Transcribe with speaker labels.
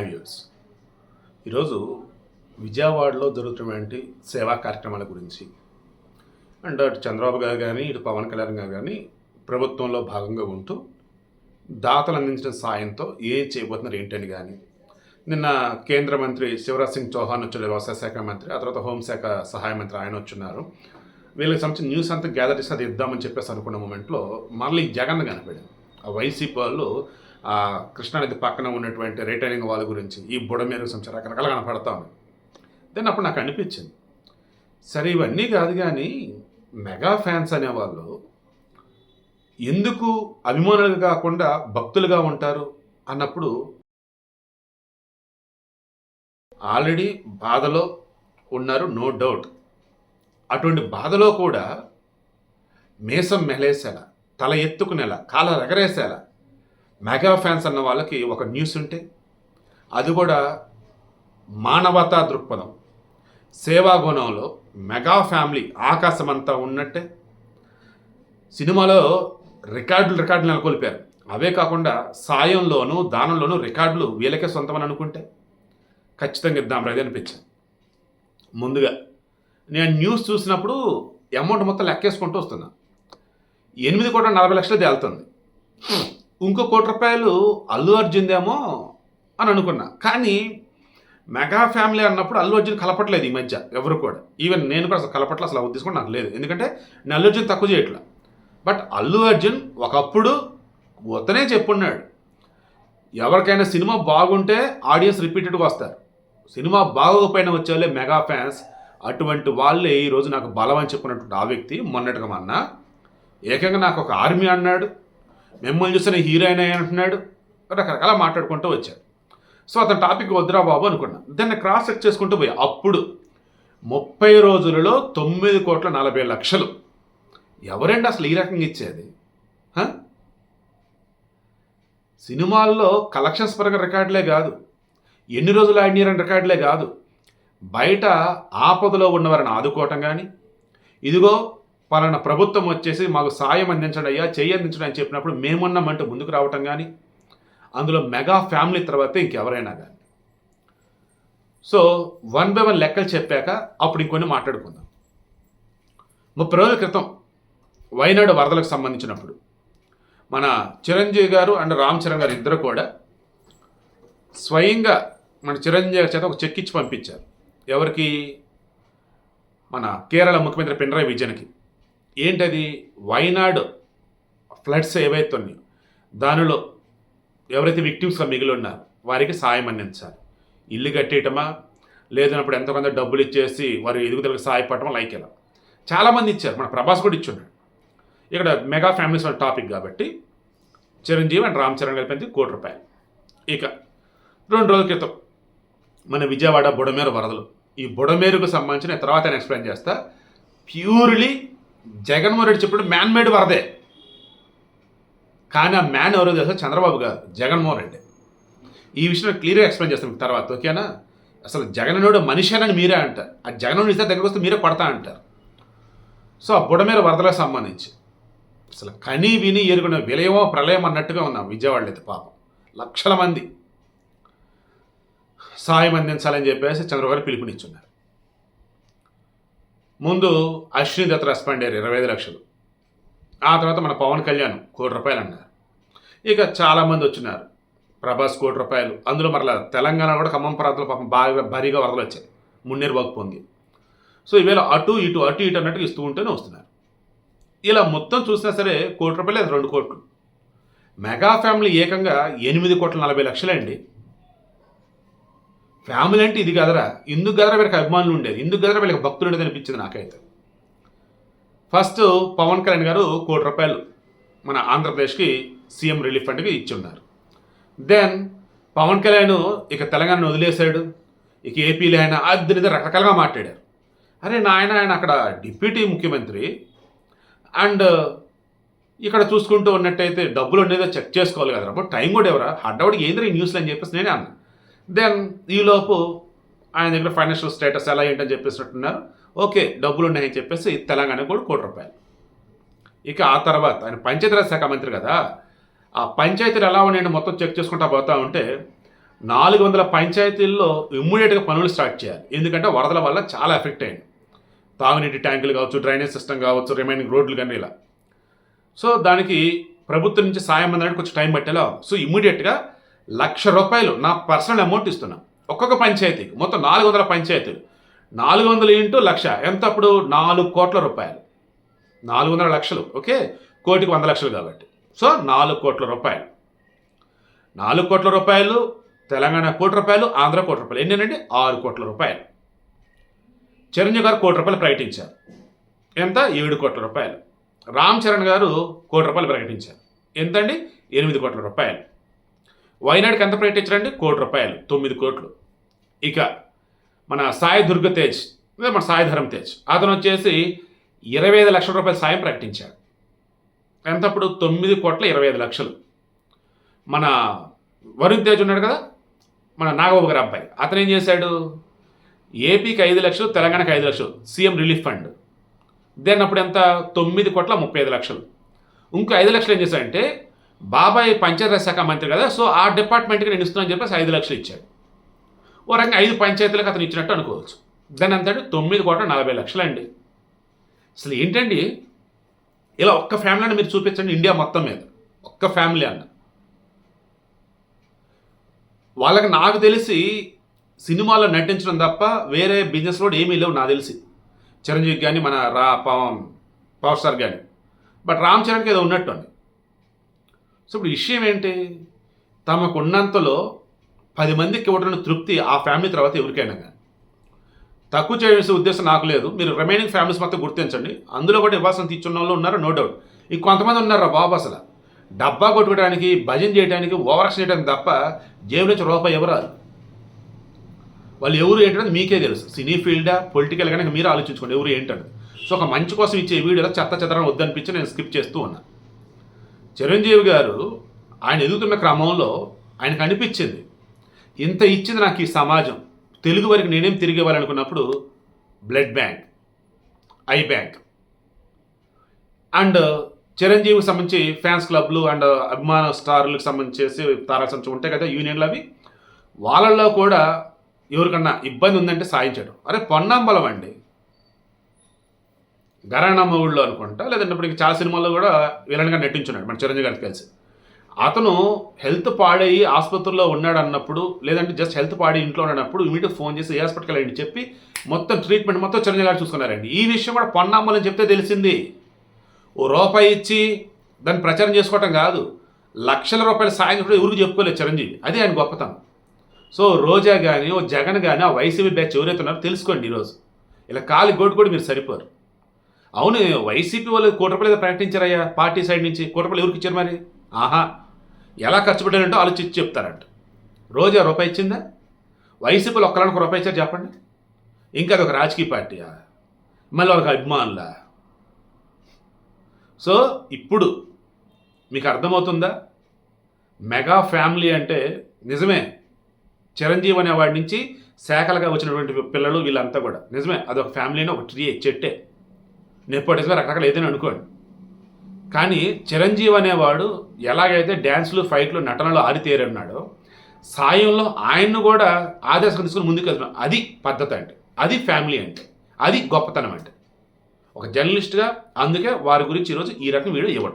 Speaker 1: Views ఈరోజు విజయవాడలో జరుగుతున్నటువంటి సేవా కార్యక్రమాల గురించి? అండ్ అటు చంద్రబాబు గారు కానీ ఇటు పవన్ కళ్యాణ్ గారు కానీ ప్రభుత్వంలో భాగంగా ఉంటూ దాతలు అందించిన సాయంతో ఏం చేయబోతున్నారు ఏంటని కానీ నిన్న కేంద్ర మంత్రి శివరాజ్ సింగ్ చౌహాన్ వచ్చాడు వ్యవసాయ శాఖ మంత్రి. ఆ తర్వాత హోంశాఖ సహాయ మంత్రి ఆయన వచ్చున్నారు. వీళ్ళకి సంబంధించిన న్యూస్ అంతా గ్యాదర్ చేసి అది ఇద్దామని చెప్పేసి అనుకున్న మూమెంట్లో మళ్ళీ జగన్ కనపడింది. ఆ వైసీపీ వాళ్ళు కృష్ణానది పక్కన ఉన్నటువంటి రిటైనింగ్ వాళ్ళ గురించి ఈ బుడమేరు సంబంధించి రకరకాల కనపడతా ఉంది. దెన్ అప్పుడు నాకు అనిపించింది సరే ఇవన్నీ కాదు కానీ మెగా ఫ్యాన్స్ అనేవాళ్ళు ఎందుకు అభిమానులు కాకుండా భక్తులుగా ఉంటారు అన్నప్పుడు ఆల్రెడీ బాధలో ఉన్నారు నో డౌట్ అటువంటి బాధలో కూడా మేసం మెలేసేలా తల ఎత్తుకునేలా కాల రగరేసేలా మెగా ఫ్యాన్స్ అన్న వాళ్ళకి ఒక న్యూస్ ఉంటే అది కూడా మానవతా దృక్పథం. సేవాగుణంలో మెగా ఫ్యామిలీ ఆకాశం అంతా ఉన్నట్టే సినిమాలో రికార్డులు రికార్డులు నెలకొల్పారు. అవే కాకుండా సాయంలోనూ దానంలోనూ రికార్డులు వీళ్ళకే సొంతమని అనుకుంటే ఖచ్చితంగా ఇద్దాం రది అనిపించింది. ముందుగా నేను న్యూస్ చూసినప్పుడు అమౌంట్ మొత్తం లెక్కేసుకుంటూ వస్తున్నా. ఎనిమిది కోట్ల నలభై లక్షలు తేలుతుంది ఇంకో కోటి రూపాయలు అల్లు అర్జున్దేమో అని అనుకున్నా. కానీ మెగా ఫ్యామిలీ అన్నప్పుడు అల్లు అర్జున్ కలపట్లేదు ఈ మధ్య ఎవరు కూడా. ఈవెన్ నేను కూడా అసలు కలపట్ల అసలు ఆ ఉద్దేశం నాకు లేదు. ఎందుకంటే నేను అల్లు అర్జున్ తక్కువ చేయట్లా. బట్ అల్లు అర్జున్ ఒకప్పుడు వద్దనే చెప్పున్నాడు. ఎవరికైనా సినిమా బాగుంటే ఆడియన్స్ రిపీటెడ్గా వస్తారు. సినిమా బాగోకపోయినా వచ్చేవాళ్ళే మెగా ఫ్యాన్స్. అటువంటి వాళ్ళే ఈరోజు నాకు బలం అని చెప్పుకున్నటువంటి ఆ వ్యక్తి మొన్నటిగా మొన్న ఏకంగా నాకు ఒక ఆర్మీ అన్నాడు. మిమ్మల్ని చూసిన హీరోయిన్ అయ్యి అంటున్నాడు? రకరకాల మాట్లాడుకుంటూ వచ్చాడు. సో అతని టాపిక్ వద్దురా బాబు అనుకున్నా దాన్ని క్రాస్ చెక్ చేసుకుంటూ పోయి. అప్పుడు ముప్పై రోజులలో తొమ్మిది కోట్ల నలభై లక్షలు. ఎవరండి అసలు ఈ రకంగా ఇచ్చేది? సినిమాల్లో కలెక్షన్స్ పరంగా రికార్డులే కాదు. ఎన్ని రోజులు ఆడినారని రికార్డులే కాదు. బయట ఆపదలో ఉన్నవారిని ఆదుకోవటం కానీ ఇదిగో పలానా ప్రభుత్వం వచ్చేసి మాకు సాయం అందించడం అయ్యా చేయి అందించడం అని చెప్పినప్పుడు మేమున్నామంటూ ముందుకు రావటం కానీ అందులో మెగా ఫ్యామిలీ తర్వాత ఇంకెవరైనా కానీ సో వన్ బై వన్ లెక్కలు చెప్పాక అప్పుడు ఇంకొన్ని మాట్లాడుకుందాం. ముప్పై రోజుల క్రితం వైనాడు వరదలకు సంబంధించినప్పుడు మన చిరంజీవి గారు అండ్ రామ్ చరణ్ గారు ఇద్దరు కూడా స్వయంగా మన చిరంజీవి గారి చేత ఒక చెక్ ఇచ్చి పంపించారు. ఎవరికి? మన కేరళ ముఖ్యమంత్రి పినరాయి విజయన్కి. ఏంటది? వైనాడు ఫ్లడ్స్ ఏవైతే ఉన్నాయో దానిలో ఎవరైతే విక్టిమ్స్గా మిగిలి ఉన్నారో వారికి సాయం అందించాలి. ఇల్లు కట్టేయటమా? లేదన్నప్పుడు ఎంతో కొంత డబ్బులు ఇచ్చేసి వారి ఎదుగుదలకు సహాయపడటం లైక్ ఇలా. చాలామంది ఇచ్చారు. మన ప్రభాస్ కూడా ఇచ్చున్నాడు. ఇక్కడ మెగా ఫ్యామిలీస్ వాళ్ళ టాపిక్ కాబట్టి చిరంజీవి అండ్ రామ్ చరణ్ కలిపి కోటి రూపాయలు. ఇక రెండు రోజుల క్రితం మన విజయవాడ బుడమేరు వరదలు. ఈ బుడమేరుకు సంబంధించిన తర్వాత నేను ఎక్స్ప్లెయిన్ చేస్తా. ప్యూర్లీ జగన్మోహన్ రెడ్డి చెప్పినప్పుడు మ్యాన్ మేడ్ వరదే. కానీ ఆ మ్యాన్ ఎవరో తెలుసా? చంద్రబాబు గారు జగన్మోహన్ రెడ్డి. ఈ విషయం క్లియర్గా ఎక్స్ప్లెయిన్ చేస్తాను మీకు తర్వాత ఓకేనా అసలు జగననుడు మనిషేనని మీరే అంటారు. ఆ జగన్ ఇస్తే దగ్గరకు వస్తే మీరే పడతా అంటారు. సో ఆ బుడమేర వరదలకు సంబంధించి. అసలు కని విని ఎరుగున విలయమో ప్రళయం అన్నట్టుగా ఉన్నాం విజయవాడలో అయితే పాపం. లక్షల మంది సాయం అందించాలని చెప్పేసి చంద్రబాబు గారు పిలుపునిచ్చున్నారు. ముందు అశ్విని దత్ రెస్పాండ్ ఇరవై ఐదు లక్షలు. ఆ తర్వాత మన పవన్ కళ్యాణ్ కోటి రూపాయలు అన్నారు. ఇక చాలామంది వచ్చినారు. ప్రభాస్ కోటి రూపాయలు. అందులో మరలా తెలంగాణ కూడా ఖమ్మం ప్రాంతంలో పాపం బాగా భారీగా వరదలు వచ్చాయి. మున్నేరు బాగు పొంగి. సో ఈవేళ అటు ఇటు అటు ఇటు అన్నట్టు ఇస్తూ ఉంటేనే వస్తున్నారు. ఇలా మొత్తం చూసినా సరే కోటి రూపాయలు రెండు కోట్లు. మెగా ఫ్యామిలీ ఏకంగా ఎనిమిది కోట్ల నలభై లక్షలండి. ఫ్యామిలీ అంటే ఇది కదరా? ఎందుకు కదరా వీళ్ళకి అభిమానులు ఉండేది? ఇందుకు కదరా వీళ్ళకి భక్తులు ఉండేది అనిపించింది నాకైతే. ఫస్ట్ పవన్ కళ్యాణ్ గారు కోటి రూపాయలు మన ఆంధ్రప్రదేశ్కి సీఎం రిలీఫ్ ఫండ్కి ఇచ్చి ఉన్నారు దెన్ పవన్ కళ్యాణ్ ఇక తెలంగాణను వదిలేశాడు. ఇక ఏపీలో ఆయన అది రకరకాలుగా మాట్లాడారు. అరే నాయన ఆయన అక్కడ డిప్యూటీ ముఖ్యమంత్రి. అండ్ ఇక్కడ చూసుకుంటూ ఉన్నట్టయితే డబ్బులు ఉండేదో చెక్ చేసుకోవాలి కదా టైం కూడా ఎవరా? హడ్డవాడికి ఏంద్ర ఈ న్యూస్లో అని చెప్పేసి నేనే అన్నా. దెన్ ఈలోపు ఆయన దగ్గర ఫైనాన్షియల్ స్టేటస్ ఎలా ఏంటని చెప్పేసినట్టున్నారు. ఓకే డబ్బులు ఉన్నాయని చెప్పేసి తెలంగాణ కూడా కోటి రూపాయలు. ఇక ఆ తర్వాత ఆయన పంచాయతీరాజ్ శాఖ మంత్రి కదా. ఆ పంచాయతీలు ఎలా ఉన్నాయని మొత్తం చెక్ చేసుకుంటా పోతా ఉంటే నాలుగు వందల పంచాయతీల్లో ఇమ్మీడియట్గా పనులు స్టార్ట్ చేయాలి. ఎందుకంటే వరదల వల్ల చాలా ఎఫెక్ట్ అయింది తాగునీటి ట్యాంకులు కావచ్చు డ్రైనేజ్ సిస్టమ్ కావచ్చు రిమైనింగ్ రోడ్లు కానీ ఇలా. సో దానికి ప్రభుత్వం నుంచి సాయం అందడానికి కొంచెం టైం పట్టేలా సో ఇమ్మీడియట్గా లక్ష రూపాయలు నా పర్సనల్ అమౌంట్ ఇస్తున్నా. ఒక్కొక్క పంచాయతీకి. మొత్తం నాలుగు వందల పంచాయతీలు. నాలుగు వందలు ఇంటూ లక్ష. ఎంత అప్పుడు? నాలుగు కోట్ల రూపాయలు. నాలుగు వందల లక్షలు. ఓకే? కోటికి వంద లక్షలు కాబట్టి. సో నాలుగు కోట్ల రూపాయలు. నాలుగు కోట్ల రూపాయలు తెలంగాణ కోటి రూపాయలు ఆంధ్ర కోటి రూపాయలు. ఎన్నేనండి? ఆరు కోట్ల రూపాయలు. చిరంజీవి గారు కోటి రూపాయలు ప్రకటించారు. ఎంత? ఏడు కోట్ల రూపాయలు. రామ్ చరణ్ గారు కోటి రూపాయలు ప్రకటించారు. ఎంతండి? ఎనిమిది కోట్ల రూపాయలు. వైనాడుకి ఎంత ప్రకటించారండి కోటి రూపాయలు. తొమ్మిది కోట్లు. ఇక మన సాయి దుర్గ తేజ్ అదే మన సాయిధరం తేజ్. అతను వచ్చేసి ఇరవై ఐదు లక్షల రూపాయల సాయం ప్రకటించాడు. ఎంతప్పుడు? తొమ్మిది కోట్ల ఇరవై ఐదు లక్షలు. మన వరుణ్ తేజ్ ఉన్నాడు కదా? మన నాగబాబు గారి అబ్బాయి. అతను ఏం చేశాడు? ఏపీకి ఐదు లక్షలు తెలంగాణకి ఐదు లక్షలు సీఎం రిలీఫ్ ఫండ్. దెన్ అప్పుడు ఎంత? తొమ్మిది కోట్ల ముప్పై ఐదు లక్షలు. ఇంకో ఐదు లక్షలు ఏం చేశాడంటే బాబాయ్ పంచాయతీరాజ్ శాఖ మంత్రి కదా సో ఆ డిపార్ట్మెంట్కి నేను ఇస్తున్నాను చెప్పేసి ఐదు లక్షలు ఇచ్చాడు. ఓ రకంగా ఐదు పంచాయతీలకు అతను ఇచ్చినట్టు అనుకోవచ్చు. దాని అంతటి తొమ్మిది కోట్ల నలభై లక్షలు అండి అసలు ఏంటండి? ఇలా ఒక్క ఫ్యామిలీని మీరు చూపించండి ఇండియా మొత్తం మీద. ఒక్క ఫ్యామిలీ అన్న. వాళ్ళకి నాకు తెలిసి సినిమాలో నటించడం తప్ప వేరే బిజినెస్ కూడా ఏమీ లేవు నాకు తెలిసి. చిరంజీవి కానీ మన రా పవన్ పవర్ స్టార్ కానీ బట్ రామ్ చరణ్కి ఏదో ఉన్నట్టు అండి. సో ఇప్పుడు విషయం ఏంటి? తమకు ఉన్నంతలో పది మందికి ఇవ్వడం తృప్తి ఆ ఫ్యామిలీ తర్వాత ఎవరికైనా కానీ. తక్కువ చేసే ఉద్దేశం నాకు లేదు. మీరు రిమైనింగ్ ఫ్యామిలీస్ మొత్తం గుర్తించండి. అందులో కూడా ఇవ్వాల్సిన తీర్చున్న వాళ్ళు ఉన్నారు నో డౌట్ ఇక కొంతమంది ఉన్నారు బాబు అసలు? డబ్బా కొట్టుకోవడానికి భజన చేయడానికి ఓవరాక్షన్ చేయడానికి తప్ప జేబు నుంచి రూపాయి ఎవరు వాళ్ళు ఎవరు ఏంటనేది మీకే తెలుసు. సినీ ఫీల్డా పొలిటికల్ కనుక మీరు ఆలోచించుకోండి ఎవరు ఏంటనేది. సో ఒక మంచి కోసం ఇచ్చే వీడియోలో చెత్త చెత్తరం వద్దనిపించి నేను స్కిప్ చేస్తూ ఉన్నాను చిరంజీవి గారు ఆయన ఎదుగుతున్న క్రమంలో ఆయనకు అనిపించింది ఇంత ఇచ్చింది నాకు ఈ సమాజం. తెలుగు వరకు నేనేం తిరిగి ఇవ్వాలనుకున్నప్పుడు blood bank eye bank. And చిరంజీవికి సంబంధించి ఫ్యాన్స్ క్లబ్లు అండ్ అభిమాన స్టార్లకు సంబంధించేసి తారక సంబంధించి ఉంటాయి కదా యూనియన్లు అవి. వాళ్ళల్లో కూడా ఎవరికన్నా ఇబ్బంది ఉందంటే సాయించడం అరే పొన్నాంబలం అండి. గరాణమ్మ ఊళ్ళో అనుకుంటా లేదంటే ఇప్పుడు చాలా సినిమాల్లో కూడా విలన్గా నటించున్నాడు మన చిరంజీవి గారికి కలిసి అతను హెల్త్ పాడై ఆసుపత్రిలో ఉన్నాడు అన్నప్పుడు లేదంటే జస్ట్ హెల్త్ పాడి ఇంట్లో ఉన్నప్పుడు ఇమీడియట్ ఫోన్ చేసి ఏ హాస్పిటల్కి వెళ్ళండి చెప్పి మొత్తం ట్రీట్మెంట్ మొత్తం చిరంజీవి గారు చూసుకున్నారండి. ఈ విషయం కూడా పొన్నామని చెప్తే తెలిసింది. ఓ రూపాయి ఇచ్చి దాన్ని ప్రచారం చేసుకోవటం కాదు. లక్షల రూపాయల సాయం కూడా ఎవరికి చెప్పుకోలేదు చిరంజీవి. అదే ఆయన గొప్పతనం. సో రోజా కానీ ఓ జగన్ కానీ ఆ వైసీపీ బ్యాచ్ ఎవరైతే ఉన్నారో తెలుసుకోండి ఈరోజు. ఇలా కాలి గోటు కూడా మీరు సరిపోరు. అవును వైసీపీ వాళ్ళు కోటి ఏదో ప్రకటించారయ్యా పార్టీ సైడ్ నుంచి. కూటపల్లి ఎవరికి ఇచ్చారు మరి? ఆహా ఎలా ఖర్చు పెట్టారంటో ఆలోచించి చెప్తారంట. రోజా రూపాయి ఇచ్చిందా? వైసీపీలో ఒక్కరానికి రూపాయి ఇచ్చారు చెప్పండి. ఇంకా అది ఒక రాజకీయ పార్టీయా? మళ్ళీ వాళ్ళకి అభిమానులా? సో ఇప్పుడు మీకు అర్థమవుతుందా? మెగా ఫ్యామిలీ అంటే నిజమే చిరంజీవి అనేవాడి నుంచి శాఖలుగా వచ్చినటువంటి పిల్లలు వీళ్ళంతా కూడా. నిజమే అదొక ఫ్యామిలీని ఒక ట్రీ చెట్టే. నెపోటిజం రకరకాల ఏదైనా అనుకోండి కానీ చిరంజీవి అనేవాడు ఎలాగైతే డ్యాన్స్లు ఫైట్లు నటనలు ఆరితేరన్నాడో సాయంలో ఆయన్ను కూడా ఆదేశం తీసుకుని ముందుకు వెళ్తున్నాం అది పద్ధతి అంటే అది ఫ్యామిలీ అంటే అది గొప్పతనం అంటే. ఒక జర్నలిస్ట్గా అందుకే వారి గురించి ఈరోజు ఈ రకం వీడియో ఇవ్వటం.